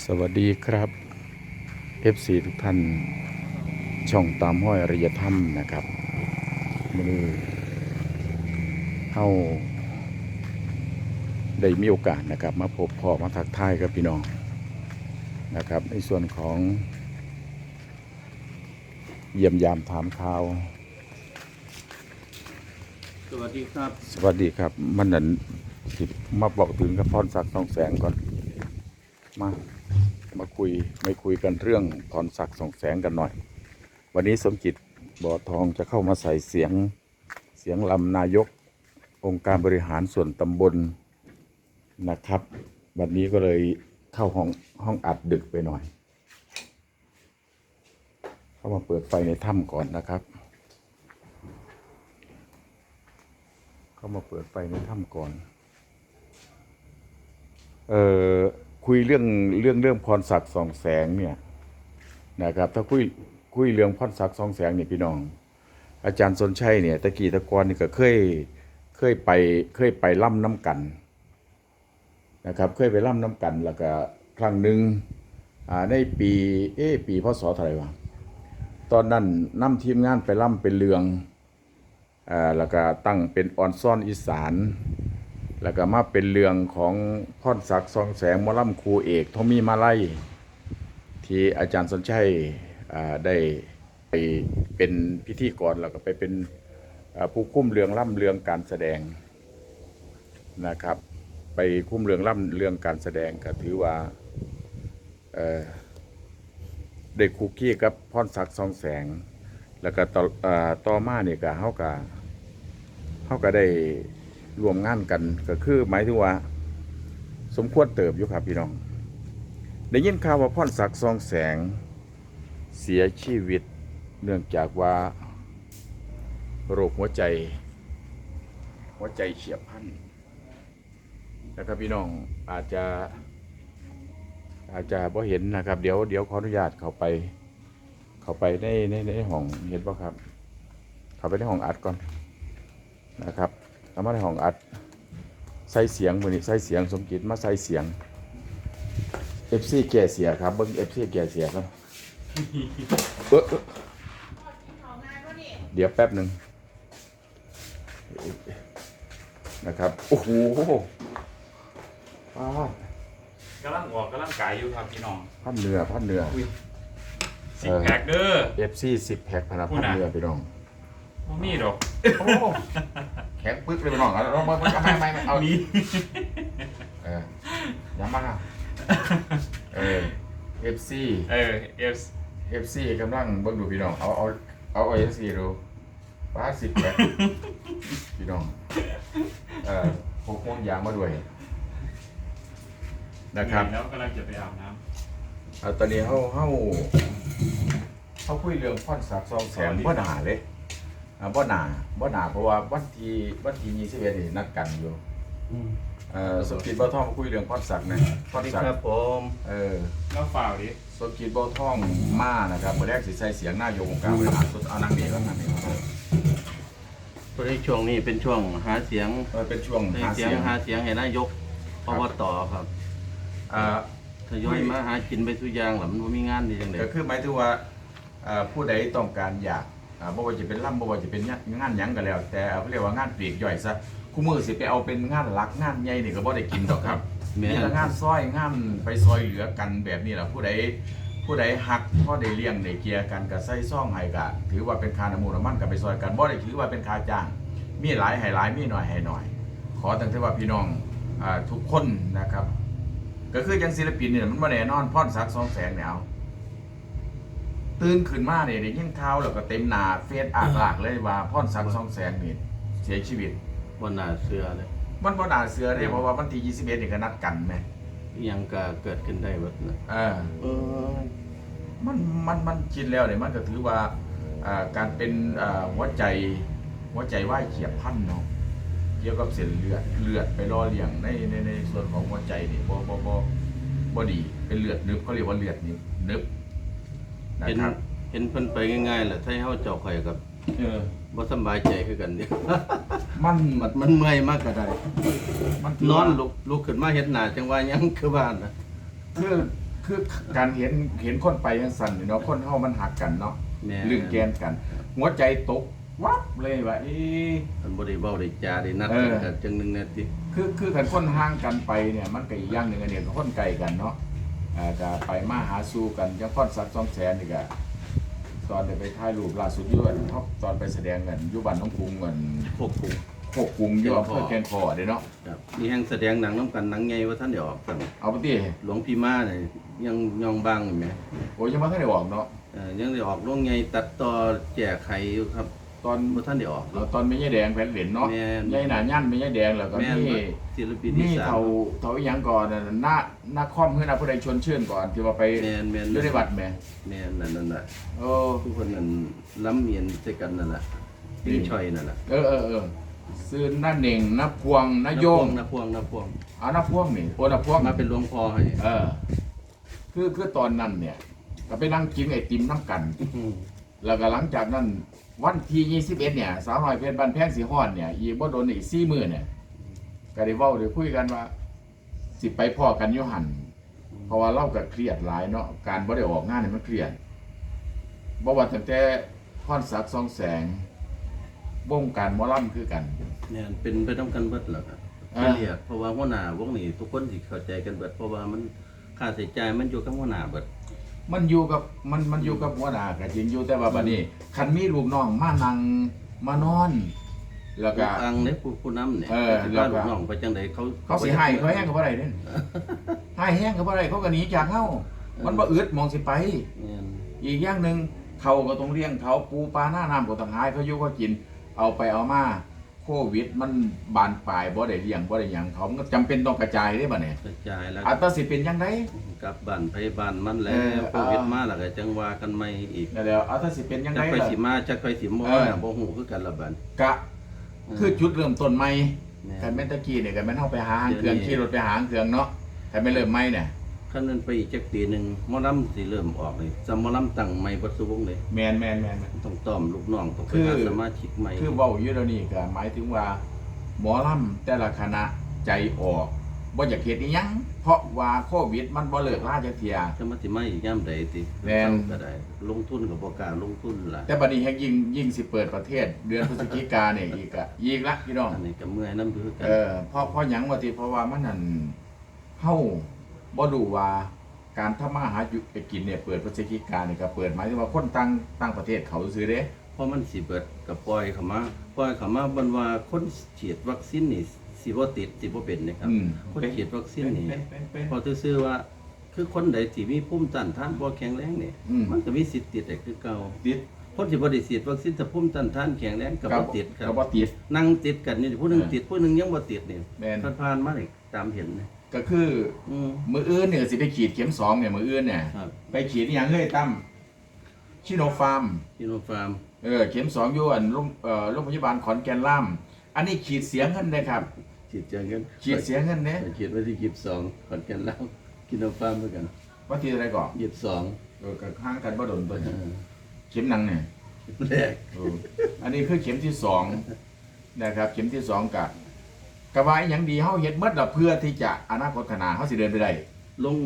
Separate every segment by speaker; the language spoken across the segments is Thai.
Speaker 1: สวัสดีครับ FC ทุกท่าน ช่องตามห้อยอริยธรรมนะครับมือเข้าได้มีโอกาสนะครับ มาพบพ่อมาทักทายกับพี่น้องนะครับ ในส่วนของ เยี่ยมยามถามข่าว
Speaker 2: สวัสดีครับ
Speaker 1: สวัสดีครับ มันนั้นสิมาบอกถึงกับพรศักดิ์สองแสงก่อน มา มาคุยไม่คุยกันเรื่องพรศักดิ์สองแสงกันหน่อย วันนี้สมจิตบ่อทองจะเข้ามาใส่เสียงเสียงลำนายกองค์การบริหารส่วนตำบลนะครับ วันนี้ก็เลยเข้าห้องห้องอัดดึกไปหน่อย เข้ามาเปิดไฟในถ้ำก่อนนะครับ เข้ามาเปิดไฟในถ้ำก่อน เออ คุยเรื่องเรื่องเรื่องพรศักดิ์สองแสงเนี่ยนะครับ ถ้าคุยคุยเรื่องพรศักดิ์สองแสงเนี่ยพี่น้อง อาจารย์สนชัยเนี่ยตะกี้ตะกอนนี่ก็เคยเคยไปเคยไปล่ำน้ำกันนะครับเคยไปล่ำน้ำกันแล้วก็ครั้งหนึ่งในปีเอ๊ปีพศเท่าไหร่วะตอนนั้นนำทีมงานไปล่ำเป็นเรืองอแล้วก็ตั้งเป็นออนซ่อนอีสาน แล้วก็มาเป็นเรื่องของพรศักดิ์ซองแสงมอลำครูเอกทอมมีมาไลที่อาจารย์สนชัยได้ไปเป็นพิธีกรแล้วก็ไปเป็นผู้คุ้มเรื่องล่ำเรื่องการแสดงนะครับ ไปคุ้มเรื่องล่ำเรื่องการแสดงก็ถือว่าได้คุกกี้กับพรศักดิ์ซองแสง แล้วก็ต่ออต่อมาเนี่ยก็เฮาก็เฮาก็ได้ รวมงานกันก็คือหมายถึงว่า สมควรเติบอยู่ครับพี่น้อง ได้ยินข่าวว่าพรศักดิ์ซองแสงเสียชีวิตเนื่องจากว่าโรคหัวใจ หัวใจเฉียบพลันนะครับพี่น้องอาจจะอาจจะพอเห็นนะครับ เดี๋ยวเดี๋ยวขออนุญาตเข้าไป เข้าไปในในในห้องเห็นป่ะครับ เข้าไปในห้องอัดก่อนนะครับ เข้ามาในห้องอัด ใส่เสียงมือนี้ใส่เสียงสมจิตมาใส่เสียงเอฟซีแก่เสียครับเบิ้งเอฟซีแก่เสียครับเออเออเดี๋ยวแป๊บหนึ่งนะครับ โอ้โหป้าด
Speaker 2: กำลังออกกำลังกายอยู่ครับพี่น้อง
Speaker 1: พันเนื้อพันเนื้อ
Speaker 2: สิบแพ็คเด้อ
Speaker 1: เอฟซีสิบแพ็คพนัก
Speaker 2: พู
Speaker 1: พั
Speaker 2: ด
Speaker 1: น
Speaker 2: นะ
Speaker 1: เนื้อพี่น้อง
Speaker 2: บ่มีดอก
Speaker 1: โอ้ แข็งปึ๊กเลยพี่น้องเอาเอาเอาอาไม่ไม่ไม่เอา
Speaker 2: นี้
Speaker 1: เออย้ำมาเออเอฟซี
Speaker 2: เออเอฟ
Speaker 1: เอฟซีกำลังเบิ่งดูพี่น้องเอาเอาเอาเอฟซีดูป้าสิบแปดพี่น้องเอ่อพกม่วงยางมาด้วยนะครับ
Speaker 2: แล้วกำลังจะไปอาบน้
Speaker 1: เอาตอนนี้เขาเขาเขาคุยเรื่องพอนสักซองแสนบ่หนาเลย บ่หนาบ่หนาเพราะว่าวันที่วันที่ยี่สิบเอ็ดนี่นัดกันอยู่ำเอ่อสมคิดบ่ท่องคุยเรื่องพอนสักนะพอนสัก
Speaker 3: ครับผม
Speaker 1: เออ
Speaker 2: แล้วฝ่าวดิ
Speaker 1: สมคิดบ่ท่องมานะครับเมื่อแรกสิใส่เสียงหน้ายกองค์การบริหารส่วนเอานางเอกแล้วนางเอก
Speaker 3: ตอนนี้ช่วงนี้เป็นช่วงหาเสียง
Speaker 1: เออเป็นช่วง
Speaker 3: ใน
Speaker 1: หา
Speaker 3: เสี
Speaker 1: เสี
Speaker 3: ยง
Speaker 1: ยง
Speaker 3: หาเสียงให้นายกอบตครับ
Speaker 1: เอ่อ
Speaker 3: ทยอยมาหากินไปทุกอย่างหล่ะมันบ่มีงานดีจังได๋
Speaker 1: ก็คือหมายถึงว่าเอ่อผู้ใดต้องการอยาก อ่าบ่ว่าจะเป็นล่ำบ่ว่าจะเป็นงานหยังก็แล้ว แต่เอาเรียกว่างานปลีกย่อยซะคู่มือสิไปเอาเป็นงานหลักงานใหญ่นี่ก็บ่ได้กินดอกครับ
Speaker 3: แม่
Speaker 1: มีแต่งานซอยงานไปซอยเหลือกันแบบนี้แหละผู้ใดผู้ใดหักพ่อได้เลี้ยงได้เกียร์กันก็ใส่ซ่องให้ก็ถือว่าเป็นค่าน้ำมูลน้ำมันก็ไปซอยกันบ่ได้ถือว่าเป็นค่าจ้าง มีหลายให้หลายมีน้อยให้น้อย ขอตั้งแต่ว่าพี่น้องอ่าทุกคนนะครับ ก็คือยังศิลปินเนี่ยมันบ่แน่นอนพรศักดิ์สองแสงเนี่ยเอา ตื่นขึ้นมาเนี่ยได้ยินข่าวแล้วก็เต็มหน้าเฟซอากลากเลยว่าพรศักดิ์สองแสงนี่เสียชีวิต
Speaker 3: บ่น่าเชื่อเลย
Speaker 1: มันบ่น่าเชื่อเด้เพราะว่าวันที่21นี่ก็นัดกันแหม
Speaker 3: อิหยังก็เกิดขึ้นได้เบิดนะ
Speaker 1: เออ
Speaker 3: เออ
Speaker 1: มันมันมันคิดแล้วเนี่ยมันก็ถือว่าอ่าการเป็นอ่าหัวใจหัวใจว่ายเฉียบพลันเนาะเกี่ยวกับเส้นเลือดเลือดไปล่อเลี้ยงในในในส่วนของหัวใจนี่บ่บ่บ่บ่ดีเป็นเลือดนึบเขาเรียกว่าเลือดนี่นึบ นะ
Speaker 3: เห็น
Speaker 1: ครับ
Speaker 3: เห็นเพิ่นไปง่ายๆแหละถ้าให้เฮาเจ้าข่อยกับ
Speaker 1: เออ
Speaker 3: บ่สำบายใจคือกันเด้
Speaker 1: มัน
Speaker 3: มันมันเมื่อยมากก็ได้
Speaker 1: มัน
Speaker 3: นอนลุกลุกขึ้นมาเฮ็ดหน้าจังว่าหยังคือบ้านนะ
Speaker 1: คือคือการเห็นเห็นคนไปยังสั่นนี่เนาะคนเฮามันหักกันเนาะ
Speaker 3: แม่
Speaker 1: ลืมแกนกัน หัวใจตกวับเลยว่าเอ๊ะ
Speaker 3: มันบ่ได้เว้าได้จาได้นัด
Speaker 1: เอ
Speaker 3: กัน
Speaker 1: อ
Speaker 3: ก็จังหนึงนาที
Speaker 1: คือคือกันคนห่างกันไปเนี่ย มันก็อีกอย่างหนึ่งอันเนี่ยก็คนไกลกันเนาะ อ่าก็ไปมาหาสู่กันจังพอดสักสองแสนนี่ก็ตอนได้ไปถ่ายรูปล่าสุดอยู่อันท็อปตอนไปแสดงกันอยู่บ้านน้องกรุงกัน
Speaker 3: พวกกลุ่ม
Speaker 1: โคกกรุงอยู่อำเภอแกนคอเด้เนาะ
Speaker 3: ครับมีแห่งแสดงหนังนํกันหนังใหญ่ว่าท่านได้ออกกัน
Speaker 1: เอาไปติ
Speaker 3: หลวงพี่มาเนี่ยยังยองบางอยู่ไหม
Speaker 1: โอ้ยยังบ่ทันได้ออกเนาะ
Speaker 3: เอ่อยังได้ออกโรงใหญ่ตัดต่อแจกไขอยู่ครับ
Speaker 1: ตอน
Speaker 3: บ่ท่านได้ออก
Speaker 1: เราตอนไม่ใช่แดงแผ่นเหรียญเนาะ
Speaker 3: แม่น
Speaker 1: ใหญ่หนายันไม่ใช่แดงแล้วก็
Speaker 3: แม่น
Speaker 1: มี
Speaker 3: ศิลปิน
Speaker 1: นี่
Speaker 3: ที่สาม
Speaker 1: เขาเขาอีหยังก่อนน่ะหน้าหน้าคอมคือหน้าผู้ใดชวนชื่นก่อนที่ว่าไป
Speaker 3: แม่นแม่น
Speaker 1: อยู่ในวัดแหม่
Speaker 3: แม่นนั่นนั่นน่ะ
Speaker 1: โอ้
Speaker 3: ทุกคนนั่นล้ำเมียนใส่กันนั่นแหละปิ้งช่อยนั่นแหละ
Speaker 1: เออเออเออซื้อหน้าเหน่งหน้าพวงหน้าโยง
Speaker 3: น้าพวงน้าพวง
Speaker 1: เอาหน้าพวงนี่โอ้หน้าพวง
Speaker 3: มาเป็นหลวงพ่อให้
Speaker 1: เออ คือคือตอนนั้นเนี่ย ก็ไปนั่งกินไอติมน้ำกันแล้วก็หลังจากนั้น วันที่21เนี่ยสาวน้อยเพชรบ้านแพงสีฮ้อนเนี่ยอีกบ่โดนอีก4มื้อเนี่ยก็ได้เว้าได้คุยกันว่า สิไปพ่อกันอยู่หั่นเพราะว่าเราก็เครียดหลายเนาะการบ่ได้ออกงานนี่มันเครียดบ่ว่าตั้งแต่พรศักดิ์สองแสงวงการหมอลำคือกัน
Speaker 3: เนี่ยเป็นไปต้องกันเบิดแหละครับ
Speaker 1: อ่า
Speaker 3: เรียกเพราะว่าหัวหน้าวงนี้ทุกคนสิเข้าใจกันเบิดเพราะว่ามันค่าใช้จ่ายมันอยู่กับหัวหน้าเบิด
Speaker 1: มันอยู่กับมันมันอยู่กับหัวหน้าก็จริงอยู่แต่ว่าบัดนี้คันมีลูกน้องมานั่งมานอน แล้วก็
Speaker 3: อังเนี่ยผู้ผู้นำเนี่ย
Speaker 1: เออ
Speaker 3: สิ
Speaker 1: แล้ว
Speaker 3: พา
Speaker 1: ก็
Speaker 3: ลูกน้องไปจังไดเขา
Speaker 1: เขาสิให้เขาแห้งกับอะไรเนี่ยให้แห้งกับอะไรเขาก็หนีจากเฮามันบ่อึดมองสิไป
Speaker 3: เนี่ย
Speaker 1: อีกอย่างหนึ่งเขาก็ต้องเลี้ยงเขาปูปลาหน้าน้ำก็ต้องหายเขาอยู่ก็กิน เอาไปเอามา โควิด มันบานปลายบ่ได้เลี้ยงบ่ได้หยังเขามันก็จำเป็นต้องกระจายได้บ่เนี่ย
Speaker 3: กระจายแล้ว
Speaker 1: อัตราสิเป็นยังไง
Speaker 3: กลับบ้านไปบ้านมันแล้
Speaker 1: เออ
Speaker 3: วโควิดมาแล้วก็จังว่ากันใหม่อีก
Speaker 1: นั่นแหล้วอัตราสิเป็นยัง
Speaker 3: จั
Speaker 1: ไง
Speaker 3: กไป
Speaker 1: ล่ะ
Speaker 3: สิมาจักไปสิบ่
Speaker 1: เออ
Speaker 3: น่ะบ่ฮู้คือกันละบัด
Speaker 1: กะคือจุดเริ่มต้นใหม่
Speaker 3: เนี่ย
Speaker 1: คันแม่นตะกี้เนี่ยกันแม่นเฮาไปหาหางเครื่อง
Speaker 3: เดี๋ยวนี้
Speaker 1: ขี่รถไปหาหางเครื่องเนาะแต่ไม่เริ่มใหม่เนี่ย
Speaker 3: คันนั้นไปอีกจักปีหนึงหมอลำสิเริ่มออกเลยสมอลำตั้งใหม่บ่สุวงเลย
Speaker 1: แม่นแม่นแม่นแม่น
Speaker 3: ต้องต้อมลูกน้องต้องไป
Speaker 1: คือ
Speaker 3: หาสมาชิกใหม่
Speaker 1: คือเว้าอยู่แล้วนี่ก็หมายถึงว่า หมอลำแต่ละคณะใจออกบ่อยากเฮ็ดอีหยัง เพราะว่าโควิดมันบ่เลิกลาจักเที่ย
Speaker 3: จะมาสิมาอีกยามใดติ
Speaker 1: แม่น
Speaker 3: ก็ได้ ลงทุนก็บ่กล้าลงทุนล่ะ
Speaker 1: แต่บัดนี้แฮงยิ่งยิ่งสิเปิดประเทศ เดือนพฤศจิกาเนี่ยอีกอะอีกละพี่น้อง
Speaker 3: อันนี้ก็เมื่อยนำคือกั
Speaker 1: เออเพราะเพราะหยังว่าติเพราะว่ามันนั่นเฮา บ่รู้ว่าการทำมาหาอยู่กินเนี่ยเปิดพฤศจิกาเนี่ยก็เปิดหมายถึงว่าคนต่างต่างประเทศเขาซื้อเด้
Speaker 3: เพราะมันสิเบิดก็ปล่อยเข้ามาปล่อยเข้ามาบันว่าคนฉีดวัคซีนนี่สิบ่ติดสิบ่เป็นนะครับ
Speaker 1: อืม
Speaker 3: คนฉีดวัคซีนนี่
Speaker 1: เป็นเป็นเป็น
Speaker 3: พอซื่อๆว่า คือคนใดที่มีภูมิต้านทานบ่แข็งแรงนี่
Speaker 1: อืม
Speaker 3: มันก็มีสิทธิ์ติดได้คือเก่า
Speaker 1: ติด
Speaker 3: คนที่บ่ได้ฉีดวัคซีนถ้าภูมิต้านทานแข็งแรงก็บ่ติดครับ
Speaker 1: ก็บ่ติด
Speaker 3: นั่งติดกันนี่ผู้หนึง
Speaker 1: เออ
Speaker 3: ติดผู้หนึงยังบ่ติดนี่
Speaker 1: แม่น
Speaker 3: ผ่านๆมานี่ตามเห็นนี่
Speaker 1: ก็คือ
Speaker 3: อืม
Speaker 1: มืออื่นเนี่ยสิไปขีดเข็มสองเนี่ยมืออื่นเนี่ย
Speaker 3: ครับ
Speaker 1: ไปขีดอหย่างเฮ้ยตั้มชิโนฟาร์ม
Speaker 3: พี่น้องฟาร์ม
Speaker 1: เออเข็มสองอยู่อันโรงเอ่อโรงพยาบาลขอนแก่นล่ามอันนี้ขีดเสียเงินเลยครับ
Speaker 3: ฉีดจังกัน
Speaker 1: ขีดเสียเงินเนี่ย
Speaker 3: ไปฉีดไว้ที่22ขอนแก่นแล้วกินน้ำฟาร์มเหมือนกัน
Speaker 1: ว่าทีอะไรก่อน
Speaker 3: 22
Speaker 1: เออกับข้างกันบ่โดนตัว
Speaker 3: เอ
Speaker 1: นี้
Speaker 3: อ
Speaker 1: เข็มหนังเนี่ย
Speaker 3: แรก
Speaker 1: เอออันนี้คือเข็มที่สองนะครับ เข็มที่สองกับ กระวายอย่างดีเฮาเฮ็ดเมื่อเพื่อที่จะอนาคตข้างหน้าเฮาสิเดินไปได้
Speaker 3: ลง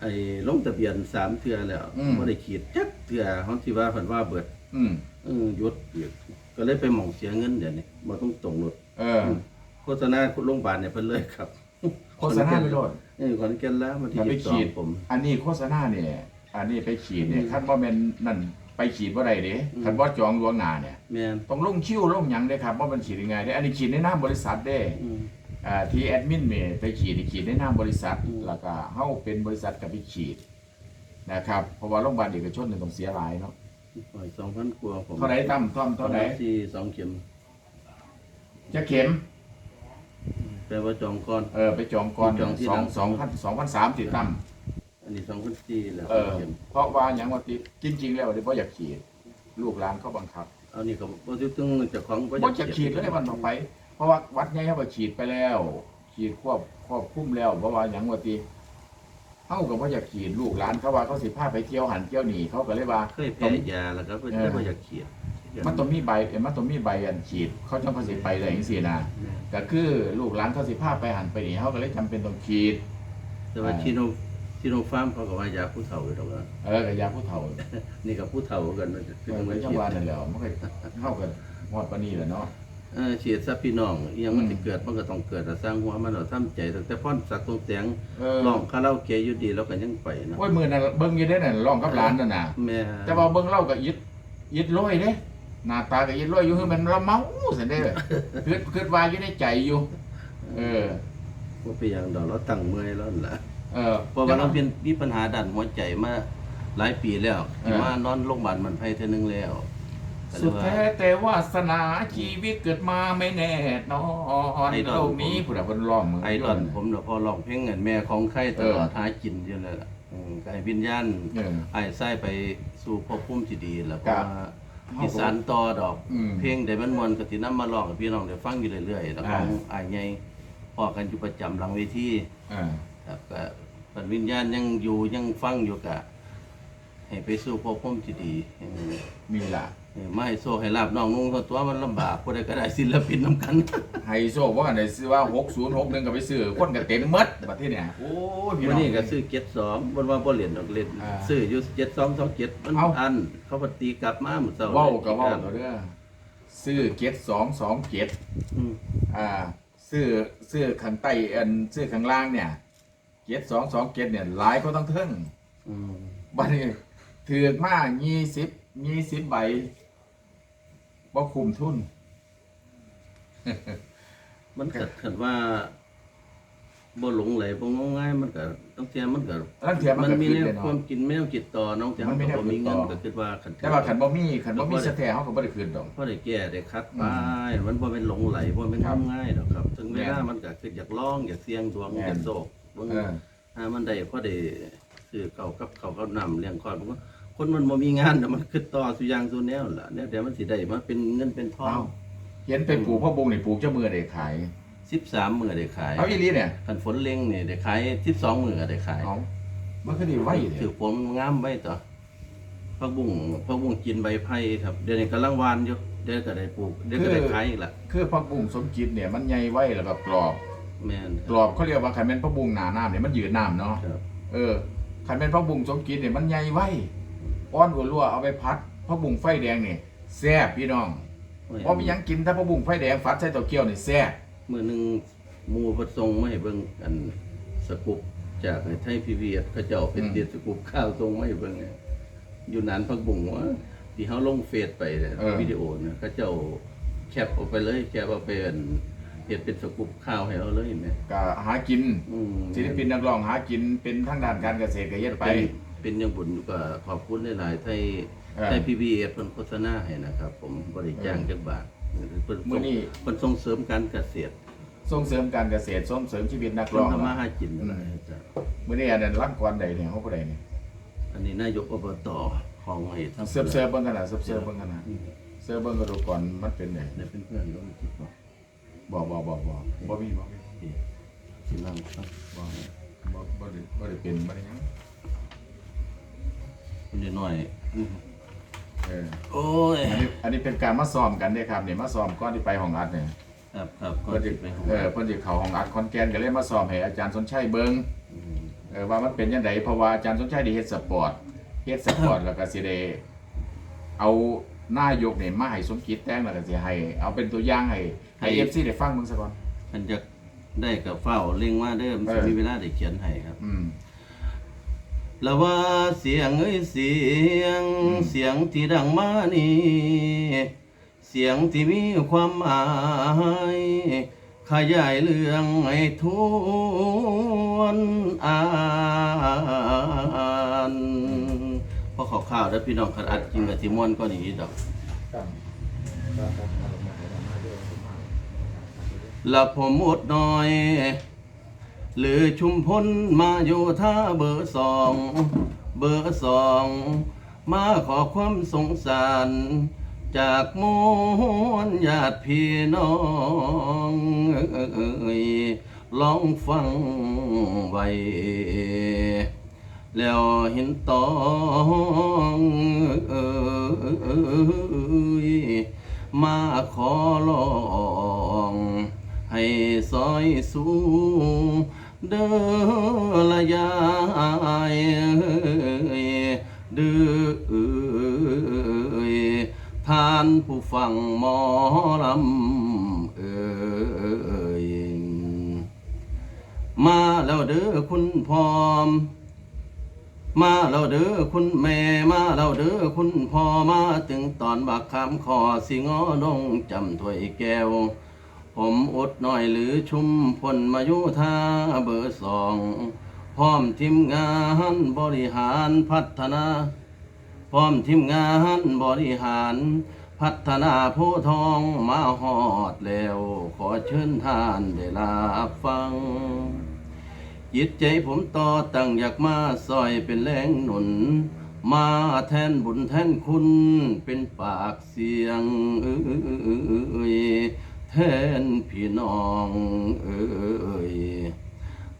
Speaker 3: ไอ้ลงทะเบียนสามเทื่อแล้ว
Speaker 1: อืม
Speaker 3: บ่ได้ขีดจักเทื่อเฮาสิว่าเพิ่นว่าเบิด
Speaker 1: อืม
Speaker 3: เออหยุดอีกก็เลยไปหม่องเสียเงินเดี๋ยวนี้บ่ต้องตรงรถ
Speaker 1: เออ
Speaker 3: โฆษณาโรงพยาบาลเนี่ยเพิ่นเลยครับ
Speaker 1: โฆษณาไปโลด
Speaker 3: เออขอนแก่นแล้ววันที่
Speaker 1: ถ้าไปขีด
Speaker 3: 22ผม
Speaker 1: อันนี้โฆษณาเนี่ย อันนี้ไปขีดเนี่ย
Speaker 3: อืม
Speaker 1: คันบ่แม่นนั่น ไปขีดบ่ได้เด้
Speaker 3: อืม
Speaker 1: คันบ่จองล่วงหน้าเนี่ย
Speaker 3: แม่น
Speaker 1: ต้องลงคิวลงหยังเด้ครับบ่แมันขีดยังไงเด้อันนี้ขีดในนามบริษัทเด้
Speaker 3: อืม
Speaker 1: อ่าที่แอดมินเนี่ยไปขีดนี่ขีดในนามบริษัท
Speaker 3: อืม
Speaker 1: แล้วก็เฮาเป็นบริษัทกับไปขีดนะครับเพราะว่าโรงพยาบาลเอกชนเนี่ยต้องเสียหลายเนาะ
Speaker 3: ปล่อย2,000กว่าผม
Speaker 1: เท่าไหร่ตั้มตั้มเท่าไหร่
Speaker 3: ที่สองเข็ม
Speaker 1: จะเข็ม
Speaker 3: แปลว่าจองก่อน
Speaker 1: เออไปจองก่อน
Speaker 3: จองที่
Speaker 1: สอง
Speaker 3: หลัง
Speaker 1: สองพันสองพันสามติดตั้ม
Speaker 3: อันนี้2,400แล้ว
Speaker 1: เออ
Speaker 3: เข็ม
Speaker 1: เพราะว่าหยังว่าติดจริง ๆ แล้วเดี๋ยวบ่อยากขีดลูกหลานเขาบังคับ
Speaker 3: เอานี่ก็บ่ถึงเจ้าของบ่
Speaker 1: บ่อยากขีดเลยวันต่อไป เพราะว่าวัดใหญ่เขาก็ฉีดไปแล้วฉีดควบควบคุมแล้วเพราะว่าหยังว่าติเฮาก็บ่อยากขีดลูกหลานเขาว่าเขาสิพาไปเที่ยวหันเที่ยวนี่เขาก็เลยว่า
Speaker 3: เคยแพ้ยาแล้วก็เพิ่น
Speaker 1: เออ
Speaker 3: จะบ่อยากขีด
Speaker 1: มันต้องมีใบเอ้ยมันต้องมีใบอันฉีด เขาจังเขาสิไปได้จังซี่นะ
Speaker 3: แม่น
Speaker 1: ก็คือลูกหลานเขาสิพาไปหันไปนี่เขาก็เลยจำเป็นต้องฉีด
Speaker 3: แต่ว่าชิโนฟซีโนฟาร์มเขาก็ว่ายาผู้เฒ่าอยู่ดอกว่า
Speaker 1: เออกับยาผู้เฒ่า
Speaker 3: นี่ก็ผู้เฒ่ากันนะ
Speaker 1: เออเหมือนจังหวะนั่นแหล้วมันก็เข้ากันฮอดปานนี้แหละเนาะ
Speaker 3: เออเฉียดซะพี่น้องอิหยังมันสิเกิดมันก็ต้องเกิดแต่สร้างหัวมันเราทำใจตั้งแต่พ่อนสักตรงเสียง
Speaker 1: เออ
Speaker 3: ร้องคาราโอเกะอยู่ดีแล้วก็ยังไปนะ
Speaker 1: โอ้ยมื้อนั้นเบิ่งอยู่เด้นั่นร้องกับหลานนั่นน่ะ
Speaker 3: แม่
Speaker 1: แต่ว่าเบิ่งเล่าก็ยิดยิดร้อยเด้หน้าตาก็ยิดร้อยอยู่คือมันละเมาซั่นเด้คิดคิดว่าอยู่ในใจอยู่ เออ
Speaker 3: ว่าไปอย่างดอกเราตั้งเมื่อยแล้วนั่นล่ะ
Speaker 1: เออ
Speaker 3: เพราะว่าเราเป็นมีปัญหาดันหัวใจมาหลายปีแล้วที่
Speaker 1: เออ
Speaker 3: มานอนโรงพยาบาลมันไผเทื่อนึงแล้วก็เล
Speaker 1: สุ
Speaker 3: ย
Speaker 1: ด
Speaker 3: ว่า
Speaker 1: แท้แต่วาสนาชีวิตเกิดมาไม่แน่นอน
Speaker 3: ไอ้ดอน
Speaker 1: โลกนี้ผู้ใดเพิ่นร้องมือ
Speaker 3: ไอดอนผมเนาะพอร้องเพลงเงินแม่ของใครตลอดหากินอยู่เลยล่ะอืมก็ให้วิญญาณ
Speaker 1: เออ
Speaker 3: ไอ้ไส้ไปสู่ภพภูมิที่ดีแล้ว
Speaker 1: ครั
Speaker 3: ก็
Speaker 1: บ
Speaker 3: อีสานต่อดอก
Speaker 1: อืม
Speaker 3: เพลงใดมันมวนก็สินำมาร้องให้พี่น้องได้ฟังอยู่เรื่อยๆแล้วของ
Speaker 1: อ่า
Speaker 3: อ้ายใหญ่พอกันอยู่ประจำหลังเวที
Speaker 1: เออ
Speaker 3: ครับก็ปันวิญญาณยังอยู่ยังฟังอยู่กะ ให้ไปสู่ภพภูมิที่ดีให้
Speaker 1: มีล่ะ
Speaker 3: ให้มาให้โซให้ลาบน้องนุ่งเขาตัวมันลำบากผู้ใดก็ได้ศิลปินนำกัน
Speaker 1: ไฮโซว่ากันได้ซื้อว่า6061ก็ไปซื้อคนก็เต็มหมดบัดทีเนี่ยโอ้ยพี่
Speaker 3: วัน
Speaker 1: น้อง
Speaker 3: นี้ก็ซื้อเจ็ดสองบนว่าบ่เล่นดอกเล่น
Speaker 1: อ่า
Speaker 3: ซื้ออยู่เจ็ดสองสองเจ็ดมัน
Speaker 1: เอ้า
Speaker 3: อัน เขาปฏิกลับมาหมดเจ้า
Speaker 1: เว้าก็เว้าก็เด้อซื้อเก็ด227
Speaker 3: อืม
Speaker 1: อ่าซื้อซื้อข้างใต้อันซื้อข้างล่างเนี่ย เก็ด227เนี่ยหลายก็ต้องเทิง
Speaker 3: อืม
Speaker 1: บัดนี้ถือกมา20 20ใบบ่คุ้มทุน
Speaker 3: มันเกิดขันว่าบ่หลงไหลบ่งมงายมันก็ต้องเทียมันก็
Speaker 1: ลังเทียมัน
Speaker 3: มัน
Speaker 1: ก็
Speaker 3: มี
Speaker 1: ขึ้น
Speaker 3: แนว
Speaker 1: เลย
Speaker 3: ความ
Speaker 1: เนาะ
Speaker 3: กินแมวจิตต่อน้องแต่
Speaker 1: มั
Speaker 3: เขา
Speaker 1: นมี
Speaker 3: ก็
Speaker 1: แนว
Speaker 3: บ่มีเงิน
Speaker 1: ติดต่อ
Speaker 3: ก็คิดว่าขัน
Speaker 1: แต่ว่าขันบ่มีขันบ่มีสแตเขาก็บ่ได้คืนดอก
Speaker 3: พอได้แก้ได้คัดไปมันบ่เป็นหลงไหลบ่เป็น
Speaker 1: ครับ
Speaker 3: งมง่ายดอกครับ ถึงเวลา
Speaker 1: แม่น
Speaker 3: มันก็คืออยากลองอยากเสี่ยงดวง
Speaker 1: แม่น
Speaker 3: อยากโศก เบิ่ง
Speaker 1: เออ
Speaker 3: ถ้ามันได้พอได้ซื้อเก่ากับเขาวกับน้ำเลี้ยงคอยผมว่าคนมันบ่มีงานน่ะมันคือต่อสุอย่างสุแนวล่ะเนี่ยเดี๋ยวมันสิได้มาเป็นเงินเป็นทอง
Speaker 1: เอ้าเห็นไปปลูกพ่อบุงนี่ปลูกเจ้ามือได้ขาย
Speaker 3: 13มื้อได้ขาย
Speaker 1: เอาอีหลีเนี่ย
Speaker 3: คันฝนเล็งนี่ได้ขาย12มื้อได้ขาย
Speaker 1: เอามันก็ดีไว้
Speaker 3: ถื
Speaker 1: เนี่ย
Speaker 3: อผมงามไว้ต่อผักบุ้งผักบุ้งกินใบไผ่ครับ เดี๋ยวนี้กำลังหวานอยู่ เดี๋ยวก็ได้ปลูก เดี๋ยวก็ได้ขายอีกละ
Speaker 1: คือผักบุ้งสมจิตเนี่ยมันใหญ่ไว้แล้วก็กรอบ
Speaker 3: แม่น
Speaker 1: กรอบเขาเรียกว่าคันแม่นผักบุ้งหนาน้ำเนี่ยมันยืดน้ำเนาะ
Speaker 3: ครับ
Speaker 1: เออคันแม่นผักบุ้งสมจิตเนี่ยมันใหญ่ไว้อ้อนรัวๆเอาไปพัดผักบุ้งไฟแดงนี่แซ่บพี่น้องเพราะมีหยังกินถ้าผักบุ้งไฟแดงฟัดใส่เต้าเกี๊ยวนี่แซ่บ
Speaker 3: มื้อหนึงหมู่เพิ่นส่งมาให้เบิ่งอันสกุปจากไทยพีวีเขาเจ้าเป็นเดียสกุปข้าวส่งมาให้เบิ่งเนี่ยอยู่นานผักบุ้งว่าที่เฮาลงเฟซไปเนี่ยวิดีโอเนี่ยเขาเจ้าแคปเอาไปเลยแคปเอาไปอัน เฮ็ดเป็นสกุปข้าวให้เราเลยเห็นไหม
Speaker 1: ก็หากิน
Speaker 3: อืม
Speaker 1: ศิลปินนักร้องหากินเป็นทางด้านการเกษตรก็เฮ็ดไป
Speaker 3: เป็นเป็นอยังบุญอยู่ก็ขอบคุณหลายๆไทย
Speaker 1: เออ
Speaker 3: ไทยพีบีเอเพิ่นโฆษณาให้นะครับ ผมบริจ้างจักบาทเพิ่น
Speaker 1: มื้อนี้
Speaker 3: เพิ่นส่งเสริมการเกษตร
Speaker 1: ส่งเสริมการเกษตรส่งเสริมชีวิตนัก
Speaker 3: คน
Speaker 1: ร้อง
Speaker 3: ทำมาหากินอะไรจ้ะ
Speaker 1: มื้อนี้อันนั้นรังกวนใดเนี่ยเฮาผู้ใดเนี่ย
Speaker 3: อันนี้นายกอบตของไอ้ทั้ง
Speaker 1: เสิร์ฟเสิร์ฟเบิ่งกันน่ะเสิร์ฟเสิร์ฟเบิ่งกันน่ะ
Speaker 3: อืม
Speaker 1: เสิร์ฟเบิ่งกระดูกก่อนมันเป็นไง
Speaker 3: เนี่ยเป็นเพื่อนก็คิดว่า
Speaker 1: บ่บ่บ่บ่บ่มีบ่มี
Speaker 3: ที่สินั่งฟัง
Speaker 1: บ่บ่บ่ได้บ่ได้เป็นบ่ได้หยัง
Speaker 3: คนน้อยอืม
Speaker 1: เออ
Speaker 3: โอ้ย
Speaker 1: อันนี้อันนี้เป็นการมาซ้อมกันเด้ครับนี่มาซ้อมก่อนที่ไปห้องอัดเนี่ย
Speaker 3: ครับครับก็
Speaker 1: เพิ่นสิ
Speaker 3: สิไปห้อง
Speaker 1: เออเพิ่นสิเข้าห้องอัดคอนแกนก็เลยมาซ้อมให้อาจารย์สนชัยเบิ่ง
Speaker 3: ม
Speaker 1: เออว่ามันเป็นจังไดเพราะว่าอาจารย์สนชัยได้เฮ็ดสปอร์ตเฮ็ดสปอร์ตแล้วก็สิได้เอานายกนี่มาให้สมคิดแต่งแล้วก็สิให้เอาเป็นตัวอย่างให้ ให้ FC ได้ฟังเบิ่งซะก่อน
Speaker 3: มันจะได้กับเฝ้าเร่งว่าเด้อมันสิมีเวลาได้เขียนให้ครับ
Speaker 1: อืม
Speaker 3: แล้วว่าเสียงเอ้ยเสียง
Speaker 1: อืม
Speaker 3: เสียงที่ดังมานี่เสียงที่มีความหมายขยายเรื่องให้ทวนอ่านเพราะข่าวๆแล้วพี่น้องขัดอัดจริงกับสิมวนก็นี้ดอก ละผมอดน้อย หรือชุมพลมาอยู่ท่าเบอร์สอง เบอร์สอง มาขอความสงสาร จากมวลญาติพี่น้องลองฟังไว้แล้วเห็นตองเอยมาขอลอง ให้ซอยสูเด้อละยายเด้อท่านผู้ฟังหมอลำเอ่ยมาแล้วเด้อคุณพร้อมมาเราเด้อคุณแม่มาเราเด้อคุณพ่อมาถึงตอนบักคำขอสิงอดงจำถ้วยแก้ว ผมอดหน่อยหรือชุมพลมายุทาเบอร์สองพร้อมทีมงานบริหารพัฒนา พร้อมทีมงานบริหาร พัฒนาผู้ทองมาหอดแล้ว ขอเชิญท่านได้ลาฟัง จิตใจผมต่อตั้งอยากมาซอยเป็นแรงหนุน มาแทนบุญแทนคุณเป็นปากเสียงเอ้ย แทนพี่น้องเอ้ย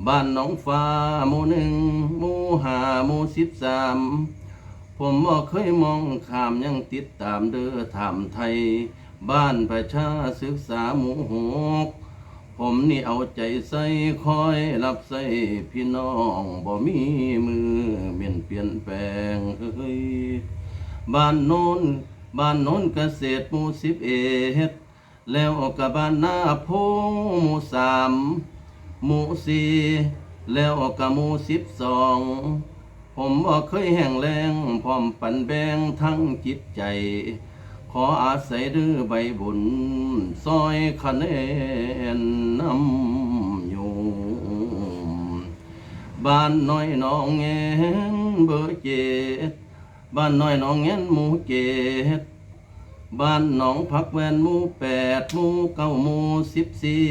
Speaker 3: บ้านน้องฟ้าหมู่หนึ่งหมู่ห้าหมู่สิบสามผมบ่เคยมองข้ามยังติดตามเด้อถามไทย บ้านประชาศึกษาหมู่หกผมนี่เอาใจใส่คอยรับใส่พี่น้องบ่มีมือเปลี่ยนเปลี่ยนแปลงเฮ้ยบ้านโน้นบ้านโน้นเกษตรหมู่สิบเอ็ด แล้วก็บ้านนาโพงหมู่สามหมู่สี่แล้วก็หมู่สิบสองผมบ่เคยแห่งแรงพร้อมปันแบงทั้งจิตใจ ขออาศัยดื้อใบบุญซอยคะแนนนำอยู่บ้านน้อยน้องแงนเบอร์เจ็ดบ้านน้อยน้องแงนหมู่เจ็ด บ้านหนองพักแวนหมู่แปดหมู่เก้าหมู่สิบสี่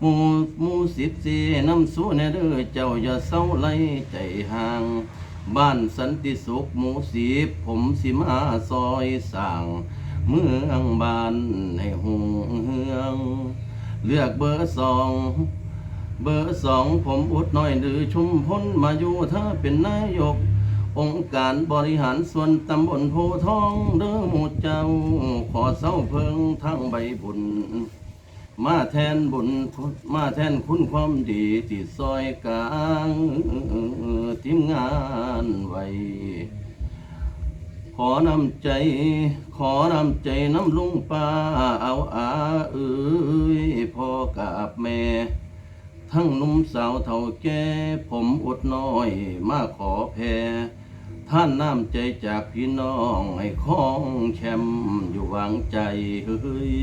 Speaker 3: หมู่หมู่สิบสี่น้ำสู้แน่เด้อเจ้าอย่าเศร้าไล่ใจห่าง บ้านสันติสุขหมู่สิบผมสิมาซอยสั่งเมืองบ้านให้หงเฮือง เลือกเบอร์สองเบอร์สองผมอุดหน่อยหรือชุมพลมาอยู่ถ้าเป็นนายก องค์การบริหารส่วนตำบลโพทองเด้อหมู่เจ้า ขอเศร้าเพิงทั้งใบบุญ มาแทนบุญมาแทนคุณความดีที่ซอยกลางทีมงานไว้ขอนำใจ ขอนำใจน้ำลุงป้าเอาอาเอ้ยพ่อกับแม่ทั้งหนุ่มสาวเท่าแก่ผมอดน้อยมาขอแพ่ ท่านน้ำใจจากพี่น้องให้คล้องแชมป์อยู่วางใจเฮ้ย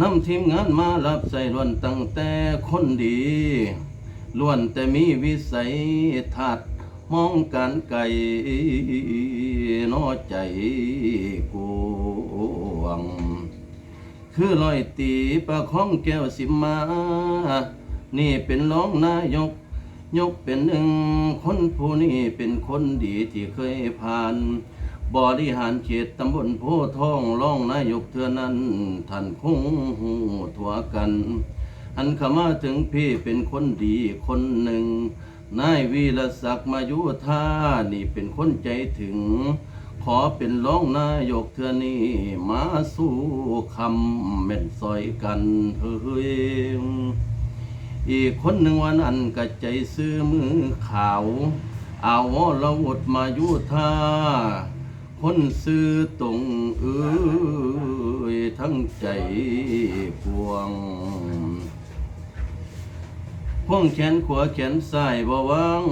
Speaker 3: นำทีมงานมารับใส่ล้วนตั้งแต่คนดีล้วนแต่มีวิสัยทัศน์มองการไกลนอใจกวง คือลอยตีประคองแก้วสิมา นี่เป็นร้องนายก ยกเป็นหนึ่งคนผู้นี้เป็นคนดีที่เคยผ่าน บริหารเขตตำบลโพธทองรองนายกเทือนั้นท่านคงหูทั่วกัน อันขมาถึงพี่เป็นคนดีคนหนึ่ง นายวีรศักดิ์มายุธานี่เป็นคนใจถึง ขอเป็นรองนายกเทือนี้มาสู้คำเม็ดซอยกันเฮ้ย อีกคนหนึ่งวันนั้นก็ใจซื้อมือขาว เอาวอละวดมายุธาคนซื้อตรงเอ้ยทั้งใจพวงพวงแขนขวาแขนซ้ายบ่วาง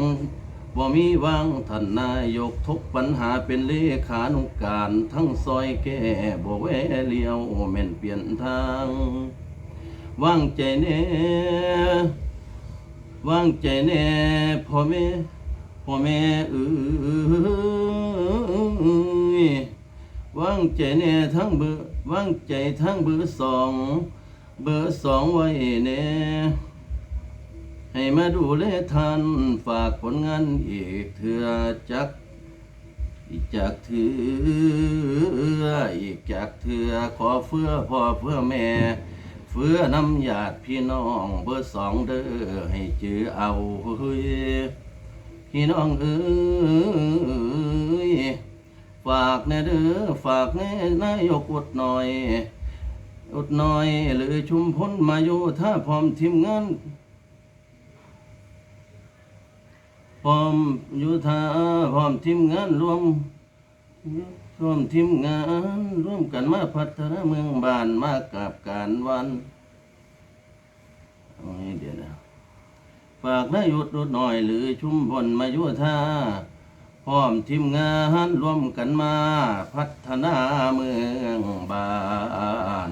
Speaker 3: บ่มีวางท่านนายกทุกปัญหาเป็นเลขานุการ ทั้งซอยแก่บ่แวเลี้ยวแม่นเปลี่ยนทาง วางใจแน่วางใจแน่พ่อแม่พ่อแม่เอ้ยวางใจแน่ทั้งเบอร์วางใจทั้งเบอร์สองเบอร์สองไว้แน่ให้มาดูแลท่านฝากผลงานอีกเถื่อจักอีกจากเถืออีกจากเถือขอเพื่อพ่อเพื่อแม่ เพื่อน้ำญาติพี่น้องเบอร์สองเด้อให้จือเอาเฮ้ยพี่น้องเอ้ยฝากแน่เด้อฝากแน่นายกอดหน่อยอดหน้อยหรือชุมพลมาอยู่ถ้าพร้อมทีมงานพร้อมอยู่ท่าพร้อมทีมงานรวม ร่วมทีมงาน ร่วมกันมาพัฒนาเมืองบ้านมากับการวันเอาให้เดี๋ยวนะฝากนายหยุดรุดหน่อยหรือชุมพลมายู่ท่าพร้อมทีมงานร่วมกันมาพัฒนาเมืองบ้าน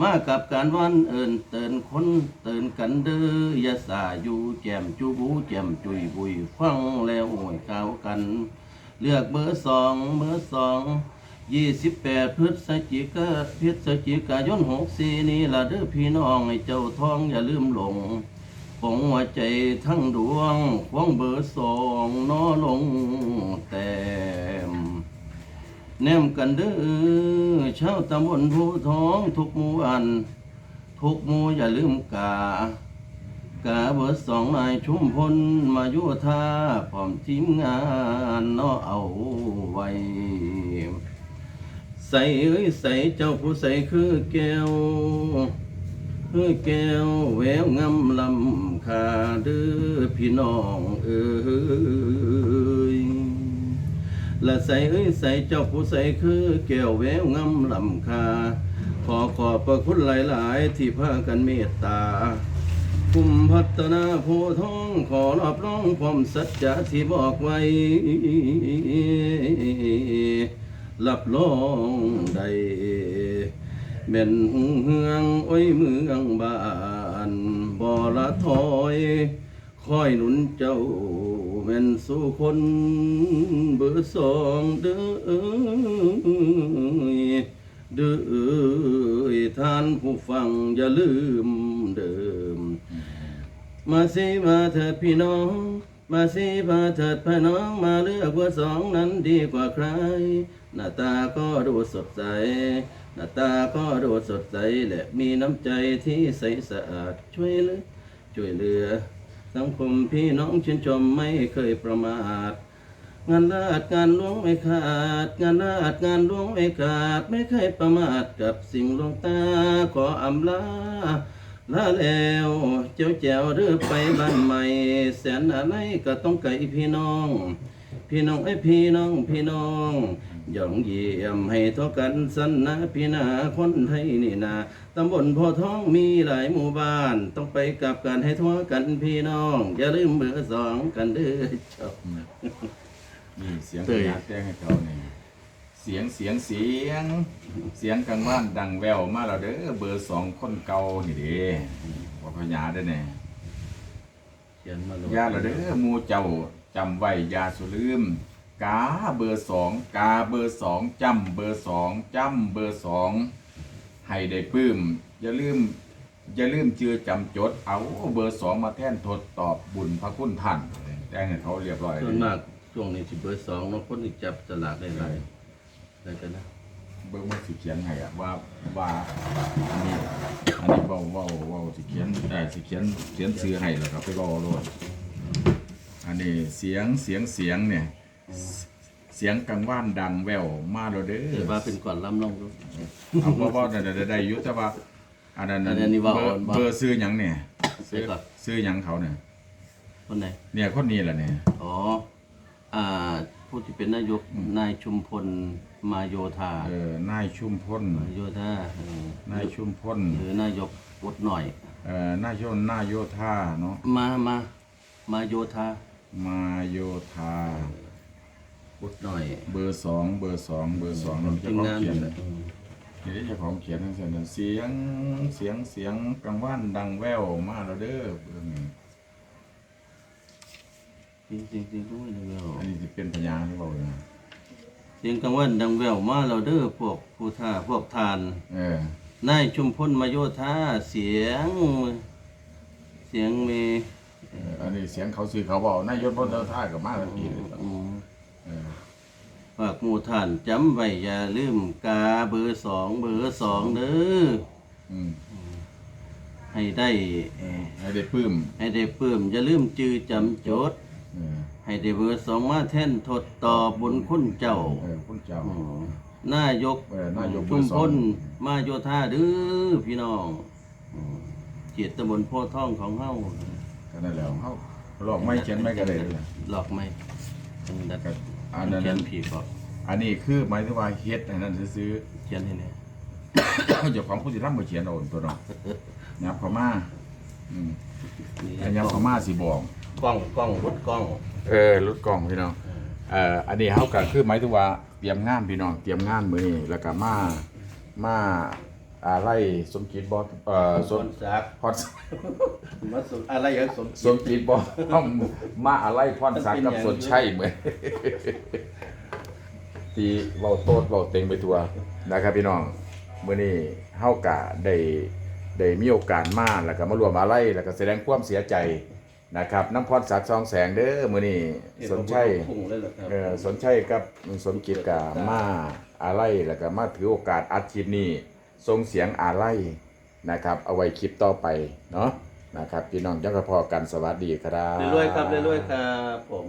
Speaker 3: มากับการวันเอินเตือนคนเตือนกันเด้ออยาสาอยู่แจ่มจูบูแจ่มจุยบุยฟังแล้วโอยก้าวกัน เลือกเบอร์สองเบอร์สองยี่สิบแปดพฤศจิกาพฤศจิกายนหกสี่นี้ละเด้อพี่น้องให้เจ้าทองอย่าลืมหลงปงหัวใจทั้งดวงควงเบอร์สองนอลงแต้มแนมกันเด้อชาวตำบลภูทองทุกหมู่อัน ทุกหมู่อย่าลืมกา กาเบอร์สองนายชุมพลมายุทาพร้อมทีมงานเนาะเอาไว้ ใส่เอ้ยใส่เจ้าผู้ใส่คือแก้ว คือแก้วแววงามลำคาด้อพี่น้องเอ้ยและใส่เอ้ยใส่เจ้าผู้ใส่คือแก้วแววงามลำคาขอขอบพระคุณหลาย ๆ ที่พากันเมตตา คุมพัฒนาโพทองขอรับรองความสัจจะที่บอกไว้ รับรองได้แม่นหุงเฮืองโอ้ยเมืองบ้านบ่ละถอยคอยหนุนเจ้าแม่นสู่คนเบอร์สองเด้อเด้อท่านผู้ฟังอย่าลืมเดิม มาสิมาเถิดพี่น้อง มาสิมาเถิดพี่น้องมาเลือกเบอร์สองนั้นดีกว่าใคร หน้าตาก็ดูสดใส หน้าตาก็ดูสดใสและมีน้ำใจที่ใสสะอาดช่วยเหลือช่วยเหลือ สังคมพี่น้องชื่นชมไม่เคยประมาทงานลาดงานหลวงไม่ขาด งานลาดงานหลวงไม่ขาด ไม่เคยประมาทกับสิ่งลวงตาขออำลา ลาแล้วเจ้าแจวเรือไปบ้านใหม่ แสนอะไรก็ต้องไก่พี่น้อง พี่น้องไอ้ยพี่น้องพี่น้องหย่องเยี่ยมให้เท่ากันสันนะพี่นาคนไทยนี่นาตำบลโพธิ์ท้องมีหลายหมู่บ้าน ต้องไปกับกันให้ทั่วกันพี่น้อง อย่าลืมเบอร์สองกันเด้อเจ้า
Speaker 1: นี่เสียง
Speaker 3: เต
Speaker 1: พ
Speaker 3: ย
Speaker 1: ญาแต้งให้เขานี่เสียงเสียงเสียง เสียงกลางว่านดังแววมาแล้วเด้อเบอร์สองคนเก่านี่เด้บอกพญาได้อแน่
Speaker 3: เขียนมาเลย
Speaker 1: ยาแล้วเด้อหมูเจ้าจำไว้อยาสุลืม กาเบอร์สองกาเบอร์สองจำเบอร์สองจำเบอร์สองให้ได้ปลื้ม อย่าลืม อย่าลืมเจือจำจด เอาเบอร์สองมาแท่นทดตอบบุญพระคุณท่านแจ้งให้เขาเรียบร้อยเล
Speaker 3: ส่วน
Speaker 1: ย
Speaker 3: มากช่วงนี้สิเบอร์สองบางคนที่จับสลากได้หลาย ได้กันนะ
Speaker 1: เบิ่งว่าสิเขียนให้อะว่าว่าอันนี้อันนี้เว้าเว้าเว้าสิเขียนเอ่อสิเขียนเขียนซื้อให้แล้วครับไปเว้าโลดอันนี้เสียงเสียงเสียงเนี่ย เสียงกังว่านดังแววมาแล้วเด้
Speaker 3: เดี๋ยว
Speaker 1: อ
Speaker 3: ว่าเป็นก่อนล้ำลงดู
Speaker 1: เอาบ่บ่ได้ได้ได้อยู่แต่ว่าอันนั้น
Speaker 3: อันนี้ว่า
Speaker 1: เบอ
Speaker 3: อ่อ
Speaker 1: ร์
Speaker 3: นบ่
Speaker 1: เบอร์ซื้อหยังเนี่ย
Speaker 3: ใช่ครับ
Speaker 1: ซื้อหยังเขาเนี่ย
Speaker 3: คนไหน
Speaker 1: เนี่ยคนนี้แหละเนี่ย
Speaker 3: อ๋ออ่าผู้ที่เป็นนายกนายชุมพล มาโยธา
Speaker 1: เออนายชุมพล
Speaker 3: มาโยธาเออนา
Speaker 1: ยชุมพล
Speaker 3: หรือนายกวดหน่อย
Speaker 1: เอ่อนายชนนายโยธาเนาะ
Speaker 3: มามามาโยธา
Speaker 1: มาโยธา
Speaker 3: วดหน่อย
Speaker 1: เบอร์สองเบอร์สองเบอร์สองเราจะ
Speaker 3: ทีม
Speaker 1: ของ
Speaker 3: งาน
Speaker 1: เขียน
Speaker 3: นี่แหละอืม
Speaker 1: นี่เจ้าของเขียนทั้งเสียงเสียงเสียงเสียงกังว่านดังแววมาแล้วเด้อเบิ่งนี่
Speaker 3: จริงจริงจริงด้วยดังแวว
Speaker 1: อันนี้สิเป็นพยานที่บอกเลยนะ
Speaker 3: เสียงกลางวันดังแววมาเราเด้อพวกผู้ท่าพวกทาน
Speaker 1: เออ
Speaker 3: นายชุมพลมาโยธาเสียง เสียงมี
Speaker 1: เอออันนี้เสียงเขาซื้อเขาบอกนายยศพลเท่าท่ากับมาแล้วทีเลย
Speaker 3: อืม
Speaker 1: เออ
Speaker 3: ฝากหมู่ท่านจำไว้อย่าลืมกาเบอร์สองเบอร์สองเด้อ
Speaker 1: อืม
Speaker 3: ให้ได้เอ่อ
Speaker 1: ให้ได้ปลื้ม
Speaker 3: ให้ได้เพิ่มอย่าลืมจือจำจด
Speaker 1: เออ
Speaker 3: ให้ได้เบอร์สองมาแท่นทดต่อบุญคุณเจ้า
Speaker 1: เออคุณเจ้า
Speaker 3: อืมนายก
Speaker 1: เออนายกเบ
Speaker 3: ชุ
Speaker 1: อ
Speaker 3: ม
Speaker 1: ร์ส
Speaker 3: พ
Speaker 1: อง
Speaker 3: ลมาโยธาเด้อพี่น้องอืมเกียรติตำบลโพธิ์ทองของเฮา
Speaker 1: ก็นั่นแหละเฮาลอกไม้เขียนไม้ก็ได้เลย
Speaker 3: หลอกไม่อันนั้น
Speaker 1: ก็อันนั้น
Speaker 3: เขียนผีบอก
Speaker 1: อันนี้คือหมายถึงว่าเฮ็ดให้นั่นซื้อ
Speaker 3: เขียนให้แน่
Speaker 1: ๆเจ้าของผู้สิทำบ่เขียนเอาตัวเนาะยับเข้ามาอืม
Speaker 3: นี่
Speaker 1: อันยับเข้ามาสิบอก
Speaker 3: กล้องกล้องรถกล้อง
Speaker 1: เออรถกล้องพี่น้องเอ่ออันนี้เฮาก็คือหมายถึงว่าเตรียมงานพี่น้องเตรียมงานมื้อนี้แล้วก็มามาอะไรสมคิดบ่เอ่อส
Speaker 3: ส่ว
Speaker 1: ม
Speaker 3: นสัก
Speaker 1: พอด
Speaker 3: มาสมอะไรอย่างสม
Speaker 1: สมจิตบ่มาอะไรพรศักดิ์กับสนชัยเหมือนที่เว้าโตดเว้าเต็งไปทั่วนะครับพี่น้องมื้อนี้เฮากะได้ได้มีโอกาสมาแล้วก็มารวมอะไรแล้วก็แสดงความเสียใจ นะครับน้ำพรศักดิ์ซองแสงเด้อมื้อนี้สนชัย
Speaker 3: พุ่งเลยเหรอครับ
Speaker 1: เออสนชัยกับสมจิตกะมาอะไรแล้วก็มาถือโอกาสอัดคลิปนี้ส่งเสียงอะไรนะครับ เอาไว้คลิปต่อไปเนาะนะครับพี่น้องจังกระพอกันสวัสดีครับ
Speaker 3: เรื่อยๆครับเรื่อยๆครับผม